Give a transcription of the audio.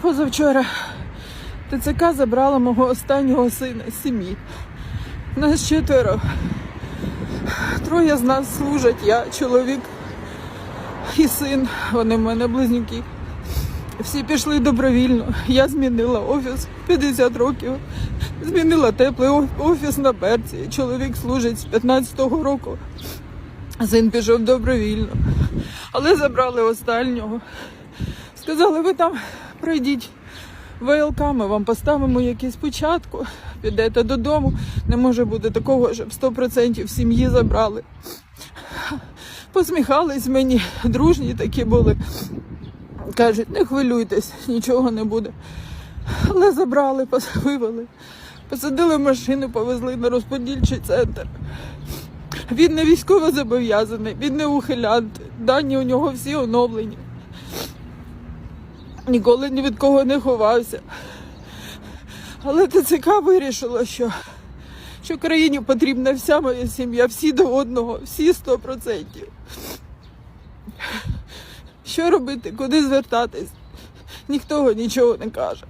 Позавчора ТЦК забрала мого останнього сина з сім'ї. Нас четверо. Троє з нас служать, я, чоловік і син. Вони в мене близнюки. Всі пішли добровільно. Я змінила офіс 50 років. Змінила теплий офіс на берці. Чоловік служить з 15-го року. Син пішов добровільно. Але забрали останнього. Сказали, ви там пройдіть ВЛК, ми вам поставимо якийсь початку, підете додому. Не може бути такого, щоб 100% сім'ї забрали. Посміхались мені, дружні такі були. Кажуть, не хвилюйтесь, нічого не буде. Але забрали, вивели. Посадили в машину, повезли на розподільчий центр. Він не військово зобов'язаний, він не ухилянт. Дані у нього всі оновлені. Ніколи ні від кого не ховався. Але ТЦК вирішила, що, що країні потрібна вся моя сім'я, всі до одного, всі 100%. Що робити, куди звертатись? Ніхто нічого не каже.